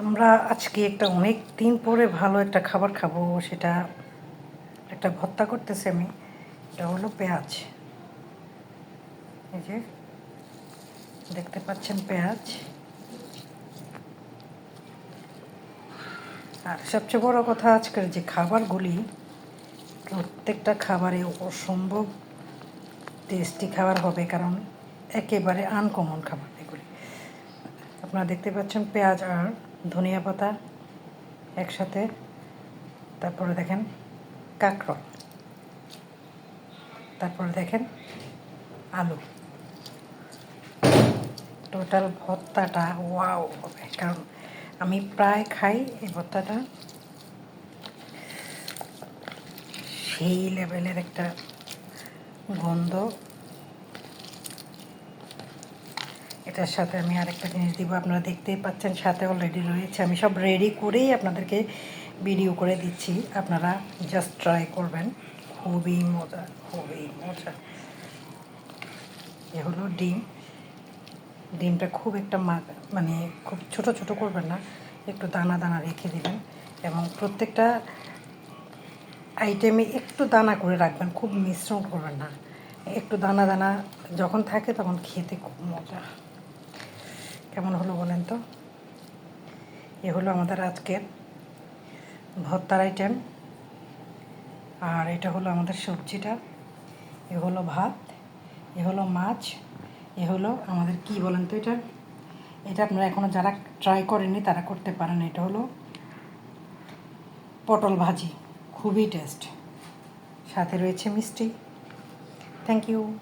আমরা আজকে একটা অনেক দিন পরে ভালো একটা খাবার খাব, সেটা একটা ভর্তা করতেছি আমি। এটা হলো পেঁয়াজ। এই যে, দেখতে পাচ্ছেন পেঁয়াজ। আর সবচেয়ে বড় কথা আজকের যে খাবারগুলি, প্রত্যেকটা খাবারে অসম্ভব টেস্টি খাবার হবে, কারণ একেবারে আনকমন খাবার এগুলি। আপনারা দেখতে পাচ্ছেন পেঁয়াজ আর ধনিয়া পাতা একসাথে, তারপরে দেখেন কাঁকরোল, তারপরে দেখেন আলু। টোটাল ভর্তাটা ওয়াও কারণ আমি প্রায় খাই এই ভর্তাটা। সেই লেভেলের একটা গন্ধ এটার সাথে আমি আরেকটা জিনিস দিব। আপনারা দেখতেই পাচ্ছেন সাথে অলরেডি রয়েছে। আমি সব রেডি করেই আপনাদেরকে ভিডিও করে দিচ্ছি। আপনারা জাস্ট ট্রাই করবেন। খুবই মজা খুবই মজা। এ হলো ডিম। ডিমটা খুব একটা মা মানে খুব ছোট ছোট করবেন না। একটু দানা দানা রেখে দেবেন। এবং প্রত্যেকটা আইটেমে একটু দানা করে রাখবেন। খুব মিশ্রণ করবেন না। একটু দানা দানা যখন থাকে তখন খেতে খুব মজা। কেমন হলো বলেন তো? এ হলো আমাদের আজকের ভর্তার আইটেম আর এটা হলো আমাদের সবজিটা। এ হলো ভাত, এ হলো মাছ, এ হলো আমাদের কি বলেন তো এটা? এটা আপনারা এখনও যারা ট্রাই করেননি তারা করতে পারেন। এটা হলো পটল ভাজি। খুবই টেস্ট সাথে রয়েছে মিষ্টি। Thank you